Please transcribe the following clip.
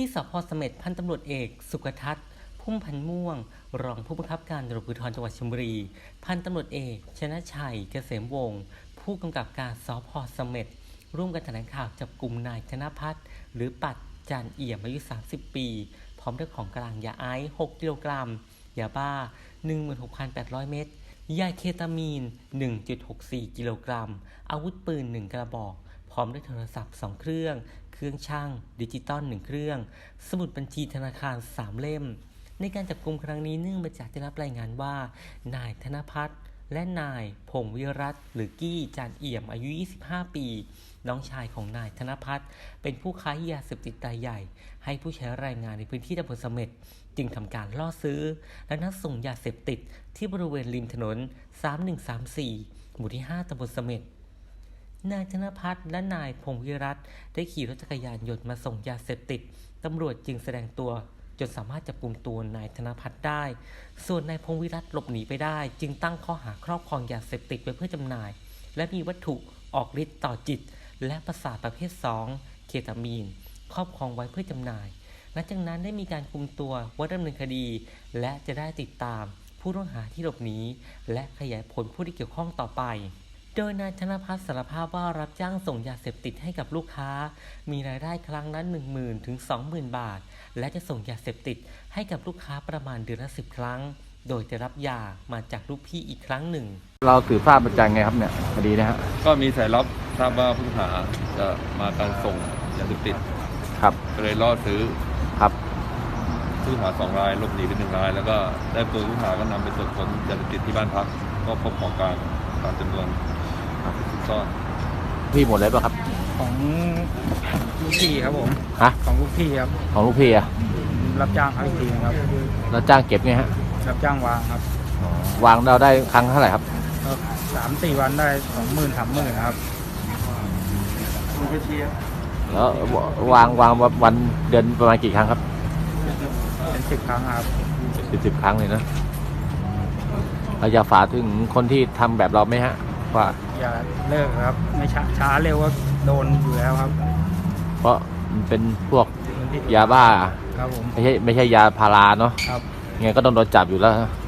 ที่สพเสม็ดพันตำรวจเอก สุกทัศน์พุ่มพันม่วง รองผู้บังคับการตำรวจภูธรจังหวัดชลบุรี พันตำรวจเอก ชนะชัยเกษมวงศ์ผู้กำกับการสพเสม็ดร่วมกันแถลงข่าวจับกลุ่มนายธนพัฒน์หรือปัดจานเอี่ยมอายุ 30 ปี พร้อมด้วยของกลางยาไอซ์6กิโลกรัมยาบ้า 16,800 เม็ดยาเคตามีน 1.64 กิโลกรัม อาวุธปืน 1 กระบอก ร้อมด้วยโทรศัพท์ 2 เครื่อง เครื่องช่างดิจิตอล1เครื่อง สมุดบัญชีธนาคาร 3 เล่ม ในการจับกลุ่มครั้งนี้เนื่องมาจากได้รับรายงานว่า นายธนพัฒน์และนายพงวิรัตหรือกี้จานเอี่ยมอายุ 25 ปี น้องชายของนายธนพัฒน์เป็นผู้ค้ายาเสพติดรายใหญ่ ให้ผู้ใช้แรงงานในพื้นที่ตำบลเสม็ดจึงทำการล่อซื้อ และนัดส่งยาเสพติดที่บริเวณริมถนน 3134 หมู่ที่ 5ตำบลเสม็ด นายธนพัฒน์และนายพงวิรัตได้ขี่รถจักรยานยนต์มาส่งยาเสพติด ตำรวจจึงแสดงตัวจนสามารถจับกลุ่มตัวนายธนพัฒน์ได้ ส่วนนายพงวิรัตหลบหนีไปได้ จึงตั้งข้อหาครอบครองยาเสพติดไว้เพื่อจำหน่าย และมีวัตถุออกฤทธิ์ต่อจิต และประสาทประเภท 2 เคตามีน ครอบครองไว้เพื่อจำหน่าย หลังจากนั้นได้มีการคุมตัวไว้ดำเนินคดี และจะได้ติดตามผู้ต้องหาที่หลบหนีและขยายผลผู้ที่เกี่ยวข้องต่อไป โดยนายธนพัฒน์สารภาพว่ารับจ้างส่งยาเสพติดให้กับลูกค้า มีรายได้ครั้งละ10,000ถึง20,000 บาท และจะส่งยาเสพติดให้กับลูกค้าประมาณเดือนละ10 ครั้ง โดยจะรับยามาจากลูกพี่อีกครั้งหนึ่ง เราสืบทราบมาจากไงครับเนี่ยคดีนะฮะก็มีสายลับทราบว่าผู้ต้องหาจะมาการส่งยาเสพติดครับก็เลยล่อซื้อครับผู้ต้องหาสองรายหลบหนีไปหนึ่งราย แล้วก็ได้ตัวผู้ต้องหาก็นำไปตรวจค้นยาเสพติดที่บ้านพักก็พบของกลางตามจำนวน ซุกซ่อนพี่หมดเลยป่ะครับ ของลูกพี่ครับผมฮะ ของลูกพี่ครับของลูกพี่อะรับจ้างเขาอีกทีนะครับแล้วจ้างเก็บไงฮะรับจ้างวางครับวางเราได้ครั้งเท่าไหร่ครับก็สามสี่วันได้สองหมื่นสามหมื่นนะครับแล้ววางวางวันเดือนประมาณกี่ครั้งครับเป็นสิบครั้งครับสิบสิบครั้งเลยนะเราจะฝากถึงคนที่ทำแบบเราไหมฮะว่า อย่าเลิกครับ ไม่ช้าช้าเร็วก็โดนอยู่แล้วครับเพราะมันเป็นพวกพื้นที่ยาบ้า ครับผม ไม่ใช่ไม่ใช่ยาพาราเนาะครับไงก็ต้องโดนจับอยู่แล้วฮะค